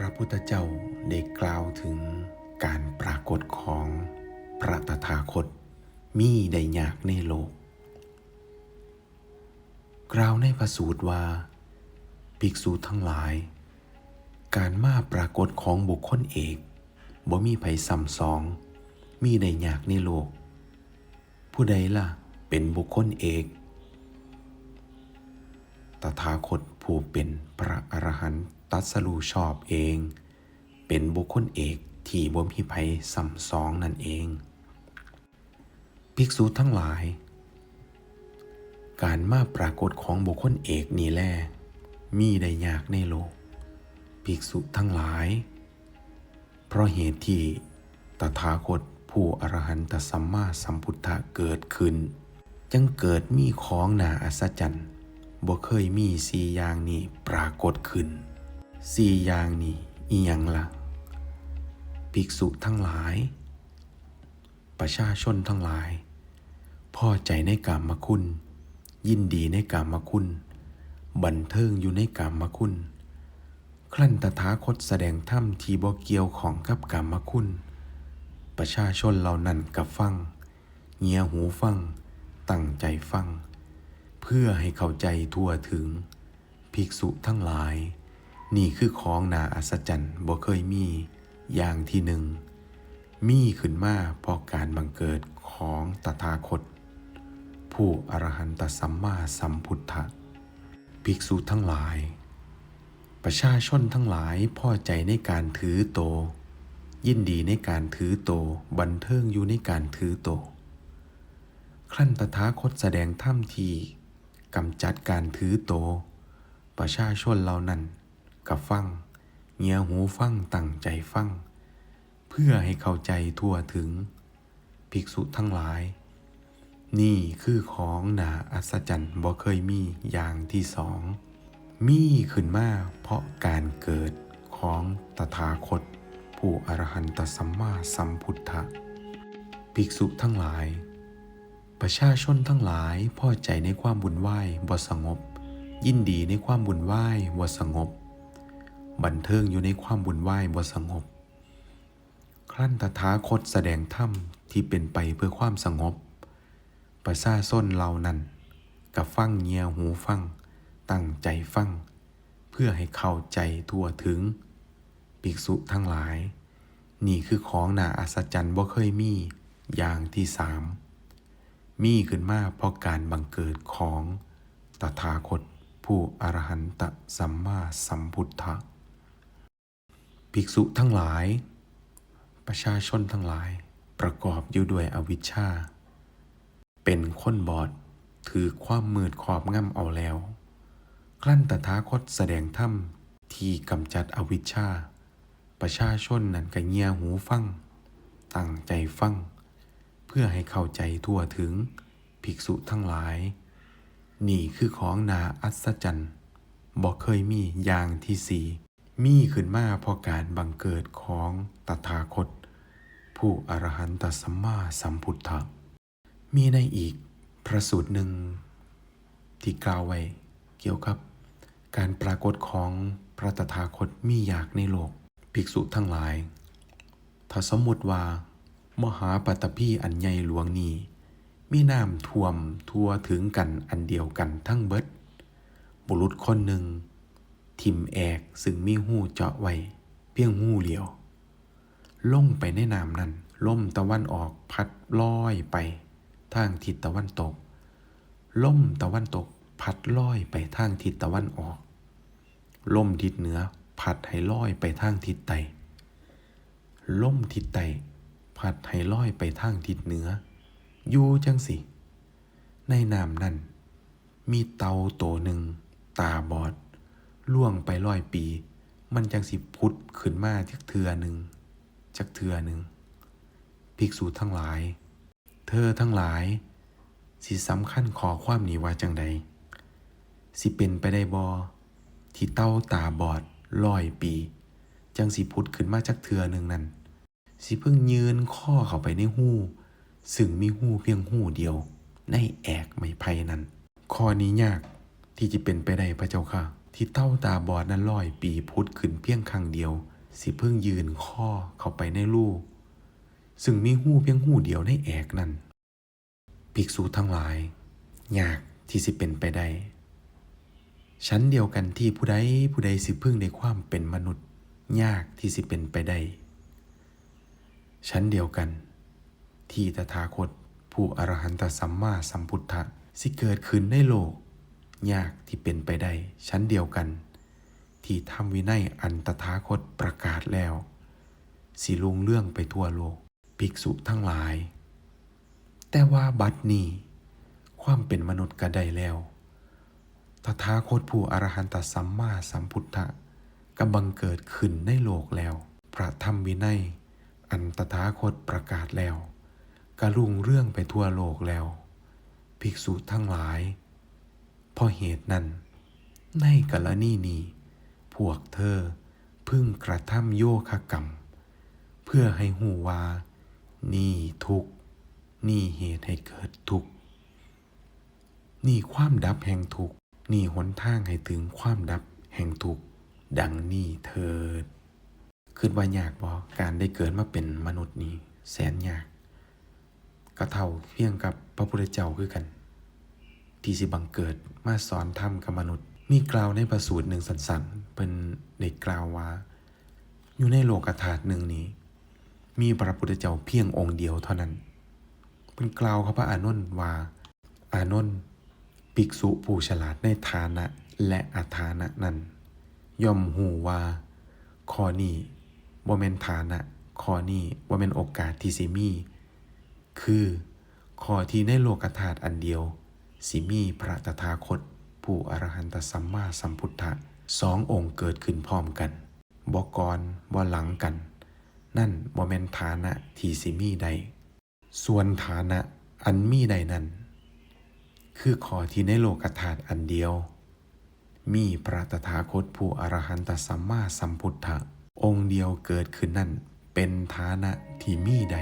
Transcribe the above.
พระพุทธเจ้าได้กล่าวถึงการปรากฏของพระตถาคตมีได้ยากในโลก กล่าวในพระสูตรว่า ภิกษุทั้งหลาย การมาปรากฏของบุคคลเอกบ่มีไผซ้ำสอง มีได้ยากในโลก ผู้ใดล่ะเป็นบุคคลเอก ตถาคตผู้เป็น ตตรัสรูชอบเอง เป็นบุคคลเอกที่บ่มีไผซ้ำสองนั่นเอง ภิกษุทั้งหลาย การมาปรากฏของบุคคลเอกนี่แลมีได้ยากในโลก ภิกษุทั้งหลาย เพราะเหตุที่ตถาคตผู้อรหันตสัมมาสัมพุทธะเกิดขึ้นจังเกิดมีของหนาอัศจรรย์บ่เคยมีสี่อย่างนี้ปรากฏขึ้น สี่อย่างนี้อีหยังละ่ะภิกษุทั้งหลาย ประชาชนทั้งหลาย พอใจในกามคุณ ยินดีในกามคุณ บันเทิงอยู่ในกามคุณครั้นตถาคตแสดงธรรมที่บ่เกี่ยวของกับกามคุณ ประชาชนเหล่านั้นกับฟัง เงียหูฟัง ตั้งใจฟัง เพื่อให้เข้าใจทั่วถึง ภิกษุทั้งหลาย นี่คือของนาอัศจรรย์บ่เคยมี อย่างที่หนึ่ง มีขึ้นมาเพราะการบังเกิดของตถาคต ผู้อรหันตสัมมาสัมพุทธะภิกษุทั้งหลาย ประชาชนทั้งหลายพอใจในการถือโต ยินดีในการถือโต บันเทิงอยู่ในการถือโต ครั้นตถาคตแสดงถ้ำทีกำจัดการถือโต ประชาชนเหล่านั้น กับฟังเงียหูฟังตั้งใจฟัง เพื่อให้เข้าใจทั่วถึง ภิกษุทั้งหลาย นี่คือของหนาอัศจรรย์บ่เคยมีอย่างที่สอง มีขึ้นมาเพราะการเกิดของตถาคต ผู้อรหันตสัมมาสัมพุทธะภิกษุทั้งหลาย ประชาชนทั้งหลายพอใจในความบุญไหว้บ่สงบ ยินดีในความบุญไหว้บ่สงบ บันเทิงอยู่ในความบุญไหว้บ่สงบ ครั้นตถาคตแสดงธรรมที่เป็นไปเพื่อความสงบ ประชาชนเหล่านั้นกับฟังเงียหูฟัง ตั้งใจฟัง เพื่อให้เข้าใจทั่วถึง ภิกษุทั้งหลาย นี่คือของน่าอัศจรรย์บ่เคยมีอย่างที่สามมีขึ้นมาเพราะการบังเกิดของตถาคตผู้อรหันตสัมมาสัมพุทธะ ภิกษุทั้งหลาย ประชาชนทั้งหลาย ประกอบอยู่ด้วยอวิชชา เป็นคนบอด ถือความมืดขอบง่ำเอาแล้วครั้นตถาคตแสดงธรรมที่กำจัดอวิชชา ประชาชนนั้นก็เงียหูฟัง ตั้งใจฟัง เพื่อให้เข้าใจทั่วถึงภิกษุทั้งหลาย นี่คือของนาอัศจรรย์บอกเคยมีอย่างที่สี่ มีขึ้นมาเพราะการบังเกิดของตถาคต ผู้อรหันตสัมมาสัมพุทธะมีในอีกพระสูตรหนึ่งที่กล่าวไว้เกี่ยวกับ การปรากฏของพระตถาคตมีอยากในโลก ภิกษุทั้งหลาย ถ้าสมมติว่า มหาปัตตภีอันใหญ่หลวงนี้ มีน้ำท่วมทั่วถึงกันอันเดียวกันทั้งเบิด บุรุษคนหนึ่ง ทิมแอกซึ่งมีหูเจาะไว้ เพียงหูเหลียว ลงไปในน้ำนั้นลมตะวันออกพัดลอยไปทางทิศตะวันตก ลมตะวันตกพัดลอยไปทางทิศตะวันออก ลมทิศเหนือพัดให้ลอยไปทางทิศใต้ลมทิศใต้พัดให้ลอยไปทางทิศเหนือ อยู่จังสิ ในน้ำนั้นมีเตาตัวหนึ่งตาบอด ล่วงไปร้อยปี มันจังสิพุดขึ้นมาจักเทือหนึ่งจักเทือหนึ่งภิกษุทั้งหลาย เธอทั้งหลาย สิสำคัญขอความนี้ว่าจังใด สิเป็นไปได้บอที่เต้าตาบอดลอยปี จังสิพุดขึ้นมาจากเทือหนึ่งนั่นสิเพิ่งยืนข้อเข้าไปในหูซึ่งมีหูเพียงหูเดียว ในแอกไม้ไผ่นั้นข้อนี้ยากที่จะเป็นไปได้พระเจ้าค่ะ ที่เต้าตาบอดนั้นลอยปีพุทธขึ้นเพียงครั้งเดียว สิเพิ่งยืนข้อเข้าไปในรูก ซึ่งมีหูเพียงหูเดียวในแอกนั้นภิกษุทั้งหลายยากที่สิเป็นไปได้ชั้นเดียวกันที่ผู้ใดผู้ใดสิพึ่งในความเป็นมนุษย์ ยากที่สิเป็นไปได้ชั้นเดียวกัน ที่ตถาคตผู้อรหันตสัมมาสัมพุทธะสิเกิดขึ้นในโลก ยากที่เป็นไปได้ชั้นเดียวกัน ที่ทำวินัยอันตถาคตประกาศแล้ว สิลุงเรื่องไปทั่วโลก ภิกษุทั้งหลาย แต่ว่าบัดนี้ความเป็นมนุษย์ก็ได้แล้วตถาคตผู้อรหันตสัมมาสัมพุทธะกำบังเกิดขึ้นในโลกแล้ว พระธรรมวินัย อันตถาคตประกาศแล้วกระลุงเรื่องไปทั่วโลกแล้ว ภิกษุทั้งหลาย เพราะเหตุนั้น ในกรณีนี้ พวกเธอพึ่งกระทำโยคะกรรม เพื่อให้หูว่า นี่ทุกนี่เหตุให้เกิดทุกนี่ความดับแห่งทุกนี่หนทางให้ถึงความดับแห่งทุกดังนี้เถิดคิดว่ายากบ่การได้เกิดมาเป็นมนุษย์นี้แสนยาก ก็เท่าเพียงกับพระพุทธเจ้าคือกัน ที่สิบังเกิดมาสอนธรรมกับมนุษย์ มีกล่าวในประสูตรหนึ่งสันๆเป็นเด็กกล่าวว่า อยู่ในโลกธาตุหนึ่งนี้ มีพระพุทธเจ้าเพียงองค์เดียวเท่านั้นเป็นกล่าวกับพระอานนท์ว่า อานนท์ภิกษุผู้ฉลาดในฐานะและอาฐานะนั้น ย่อมหูว่าข้อนี้บ่แม่นฐานะข้อนี้บ่แม่นโอกาสที่สิมี คือข้อที่ในโลกธาตุอันเดียว สิมีพระตถาคต ผู้อรหันตสัมมาสัมพุทธะสององค์เกิดขึ้นพร้อมกันบ่กอนบ่หลังกัน นั่นบ่แม่นฐานะที่สิมีใด ส่วนฐานะอันมีใดนั้น คือขอที่ในโลกธาตุอันเดียว มีพระตถาคตผู้อรหันตสัมมาสัมพุทธะองค์เดียวเกิดขึ้นนั่นเป็นฐานะที่มีใด